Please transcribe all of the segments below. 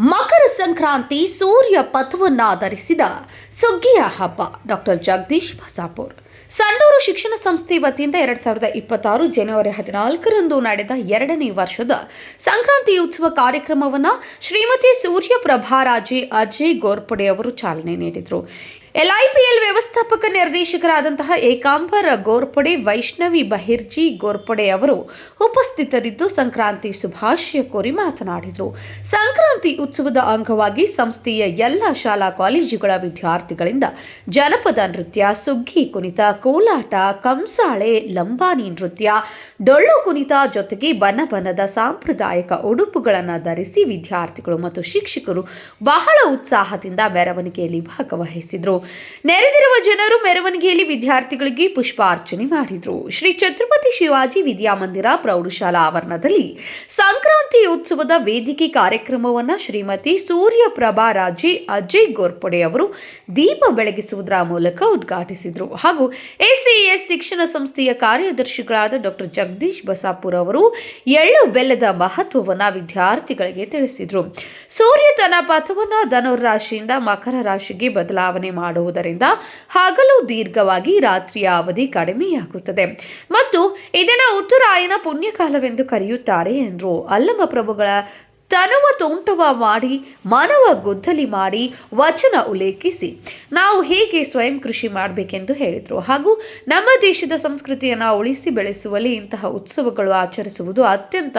ಮಕರ ಸಂಕ್ರಾಂತಿ ಸೂರ್ಯ ಪಥವನ್ನಾಧರಿಸಿದ ಸುಗ್ಗಿಯ ಹಬ್ಬ ಡಾಕ್ಟರ್ ಜಗದೀಶ್ ಬಸಾಪುರ್. ಸಂಡೂರು ಶಿಕ್ಷಣ ಸಂಸ್ಥೆ ವತಿಯಿಂದ ಎರಡ್ ಸಾವಿರದ ಇಪ್ಪತ್ತಾರು ಜನವರಿ ಹದಿನಾಲ್ಕರಂದು ನಡೆದ ಎರಡನೇ ವರ್ಷದ ಸಂಕ್ರಾಂತಿ ಉತ್ಸವ ಕಾರ್ಯಕ್ರಮವನ್ನು ಶ್ರೀಮತಿ ಸೂರ್ಯ ಪ್ರಭಾರಾಜೆ ಅಜಯ್ ಗೋರ್ಪಡೆ ಅವರು ಚಾಲನೆ ನೀಡಿದರು. ಎಲ್ಐಪಿಎಲ್ ವ್ಯವಸ್ಥಾಪಕ ನಿರ್ದೇಶಕರಾದಂತಹ ಏಕಾಂಬರ ಗೋರ್ಪಡೆ, ವೈಷ್ಣವಿ ಬಹಿರ್ಜಿ ಗೋರ್ಪಡೆ ಅವರು ಉಪಸ್ಥಿತರಿದ್ದು ಸಂಕ್ರಾಂತಿ ಶುಭಾಶಯ ಕೋರಿ ಮಾತನಾಡಿದರು. ಸಂಕ್ರಾಂತಿ ಉತ್ಸವದ ಅಂಗವಾಗಿ ಸಂಸ್ಥೆಯ ಎಲ್ಲ ಶಾಲಾ ಕಾಲೇಜುಗಳ ವಿದ್ಯಾರ್ಥಿಗಳಿಂದ ಜನಪದ ನೃತ್ಯ, ಸುಗ್ಗಿ ಕುಣಿತ ಕೋಲಾಟ, ಕಂಸಾಳೆ ಲಂಬಾನಿ ನೃತ್ಯ, ಡೊಳ್ಳು ಕುಣಿತ ಜೊತೆಗೆ ಬಣ್ಣ ಬಣ್ಣದ ಸಾಂಪ್ರದಾಯಿಕ ಉಡುಪುಗಳನ್ನು ಧರಿಸಿ ವಿದ್ಯಾರ್ಥಿಗಳು ಮತ್ತು ಶಿಕ್ಷಕರು ಬಹಳ ಉತ್ಸಾಹದಿಂದ ಮೆರವಣಿಗೆಯಲ್ಲಿ ಭಾಗವಹಿಸಿದರು. ನೆರೆದಿರುವ ಜನರು ಮೆರವಣಿಗೆಯಲ್ಲಿ ವಿದ್ಯಾರ್ಥಿಗಳಿಗೆ ಪುಷ್ಪಾರ್ಚನೆ ಮಾಡಿದರು. ಶ್ರೀ ಛತ್ರಪತಿ ಶಿವಾಜಿ ವಿದ್ಯಾಮಂದಿರ ಪ್ರೌಢಶಾಲಾ ಆವರಣದಲ್ಲಿ ಸಂಕ್ರಾಂತಿ ಉತ್ಸವದ ವೇದಿಕೆ ಕಾರ್ಯಕ್ರಮವನ್ನು ಶ್ರೀಮತಿ ಸೂರ್ಯಪ್ರಭಾ ರಾಜಿ ಅಜಯ್ ಗೋರ್ಪಡೆ ಅವರು ದೀಪ ಬೆಳಗಿಸುವುದರ ಮೂಲಕ ಉದ್ಘಾಟಿಸಿದರು. ಹಾಗೂ ಎಸಿಎಸ್ ಶಿಕ್ಷಣ ಸಂಸ್ಥೆಯ ಕಾರ್ಯದರ್ಶಿಗಳಾದ ಡಾಕ್ಟರ್ ಜಗದೀಶ್ ಬಸಾಪುರ ಅವರು ಎಳ್ಳು ಬೆಲ್ಲದ ಮಹತ್ವವನ್ನು ವಿದ್ಯಾರ್ಥಿಗಳಿಗೆ ತಿಳಿಸಿದರು. ಸೂರ್ಯ ತನ್ನ ಪಥವನ್ನು ಧನುರಾಶಿಯಿಂದ ಮಕರ ರಾಶಿಗೆ ಬದಲಾವಣೆ ಮಾಡುವುದರಿಂದ ಹಗಲು ದೀರ್ಘವಾಗಿ ರಾತ್ರಿಯ ಅವಧಿ ಕಡಿಮೆಯಾಗುತ್ತದೆ. ಮತ್ತು ಇದನ್ನು ಉತ್ತರಾಯಣ ಪುಣ್ಯಕಾಲವೆಂದು ಕರೆಯುತ್ತಾರೆ ಎಂದರು. ಅಲ್ಲಮ ಪ್ರಭುಗಳ ತನುವ ತುಂಟುವ ಮಾಡಿ, ಮನವ ಗುದ್ದಲಿ ಮಾಡಿ, ವಚನ ಉಲ್ಲೇಖಿಸಿ. ನಾವು ಹೇಗೆ ಸ್ವಯಂ ಕೃಷಿ ಮಾಡಬೇಕೆಂದು ಹೇಳಿದರು. ಹಾಗೂ ನಮ್ಮ ದೇಶದ ಸಂಸ್ಕೃತಿಯನ್ನು ಉಳಿಸಿ ಬೆಳೆಸುವಲ್ಲಿ ಇಂತಹ ಉತ್ಸವಗಳು ಆಚರಿಸುವುದು ಅತ್ಯಂತ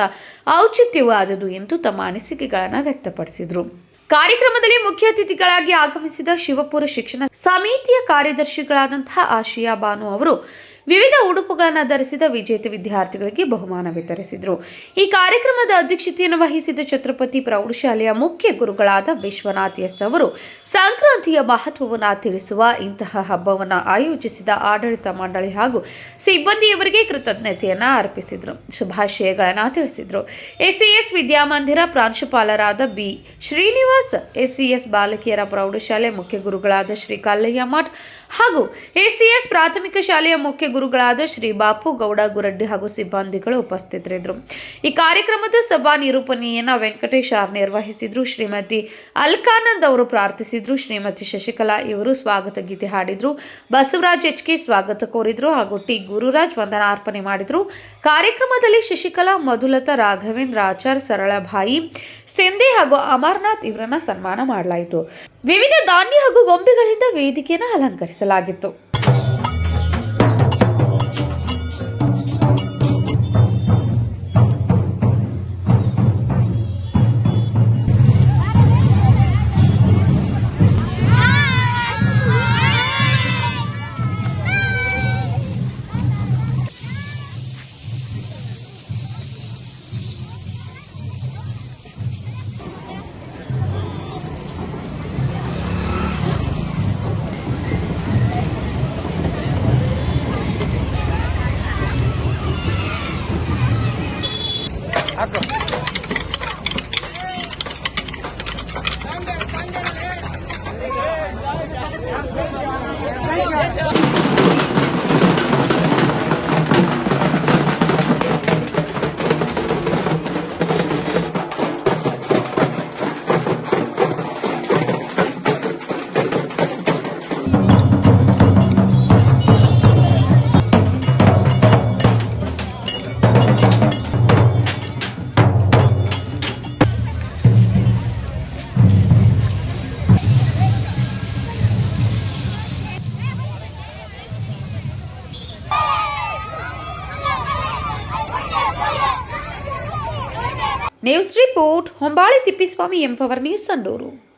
ಔಚಿತ್ಯವಾದುದು ಎಂದು ತಮ್ಮ ಅನಿಸಿಕೆಗಳನ್ನು ವ್ಯಕ್ತಪಡಿಸಿದರು. ಕಾರ್ಯಕ್ರಮದಲ್ಲಿ ಮುಖ್ಯ ಅತಿಥಿಗಳಾಗಿ ಆಗಮಿಸಿದ ಶಿವಪುರ ಶಿಕ್ಷಣ ಸಮಿತಿಯ ಕಾರ್ಯದರ್ಶಿಗಳಾದಂತಹ ಆಶಿಯಾ ಬಾನು ಅವರು ವಿವಿಧ ಉಡುಪುಗಳನ್ನು ಧರಿಸಿದ ವಿಜೇತ ವಿದ್ಯಾರ್ಥಿಗಳಿಗೆ ಬಹುಮಾನ ವಿತರಿಸಿದರು. ಈ ಕಾರ್ಯಕ್ರಮದ ಅಧ್ಯಕ್ಷತೆಯನ್ನು ವಹಿಸಿದ ಛತ್ರಪತಿ ಪ್ರೌಢಶಾಲೆಯ ಮುಖ್ಯ ಗುರುಗಳಾದ ವಿಶ್ವನಾಥ್ ಎಸ್ ಅವರು ಸಂಕ್ರಾಂತಿಯ ಮಹತ್ವವನ್ನು ತಿಳಿಸುವ ಇಂತಹ ಹಬ್ಬವನ್ನು ಆಯೋಜಿಸಿದ ಆಡಳಿತ ಮಂಡಳಿ ಹಾಗೂ ಸಿಬ್ಬಂದಿಯವರಿಗೆ ಕೃತಜ್ಞತೆಯನ್ನು ಅರ್ಪಿಸಿದರು. ಶುಭಾಶಯಗಳನ್ನು ತಿಳಿಸಿದರು. ಎಸ್ಸಿಎಸ್ ವಿದ್ಯಾಮಂದಿರ ಪ್ರಾಂಶುಪಾಲರಾದ ಬಿ. ಶ್ರೀನಿವಾಸ್, ಎಸ್ಸಿಎಸ್ ಬಾಲಕಿಯರ ಪ್ರೌಢಶಾಲೆ ಮುಖ್ಯ ಗುರುಗಳಾದ ಶ್ರೀ ಕಲ್ಲಯ್ಯ ಮಠ್ ಹಾಗೂ ಎಸ್ಸಿಎಸ್ ಪ್ರಾಥಮಿಕ ಶಾಲೆಯ ಮುಖ್ಯ ಗುರುಗಳಾದ ಶ್ರೀ ಬಾಪು ಗೌಡ ಗುರಡ್ಡಿ ಹಾಗೂ ಸಿಬ್ಬಂದಿಗಳು ಉಪಸ್ಥಿತರಿದ್ದರು. ಈ ಕಾರ್ಯಕ್ರಮದ ಸಭಾ ನಿರೂಪಣೆಯನ್ನ ವೆಂಕಟೇಶ್ ಅವರು ನಿರ್ವಹಿಸಿದ್ರು. ಶ್ರೀಮತಿ ಅಲ್ಕಾನಂದ್ ಅವರು ಪ್ರಾರ್ಥಿಸಿದ್ರು. ಶ್ರೀಮತಿ ಶಶಿಕಲಾ ಇವರು ಸ್ವಾಗತ ಗೀತೆ ಹಾಡಿದ್ರು. ಬಸವರಾಜ್ ಎಚ್ ಕೆ ಸ್ವಾಗತ ಕೋರಿದ್ರು ಹಾಗೂ ಟಿ ಗುರುರಾಜ್ ವಂದನಾರ್ಪಣೆ ಮಾಡಿದ್ರು. ಕಾರ್ಯಕ್ರಮದಲ್ಲಿ ಶಶಿಕಲಾ, ಮಧುಲತಾ, ರಾಘವೇಂದ್ರ, ಆಚಾರ್, ಸರಳಭಾಯಿ, ಸಿಂಧೆ ಹಾಗೂ ಅಮರನಾಥ್ ಇವರನ್ನ ಸನ್ಮಾನ ಮಾಡಲಾಯಿತು. ವಿವಿಧ ಧಾನ್ಯ ಹಾಗೂ ಗೊಂಬೆಗಳಿಂದ ವೇದಿಕೆಯನ್ನು ಅಲಂಕರಿಸಲಾಗಿತ್ತು. வணக்கம் ನ್ಯೂಸ್ ರಿಪೋರ್ಟ್ ಹೊಂಬಾಳಿ ತಿಪ್ಪಿಸ್ವಾಮಿ ಎಂಬವರ್ ಸಂಡೂರು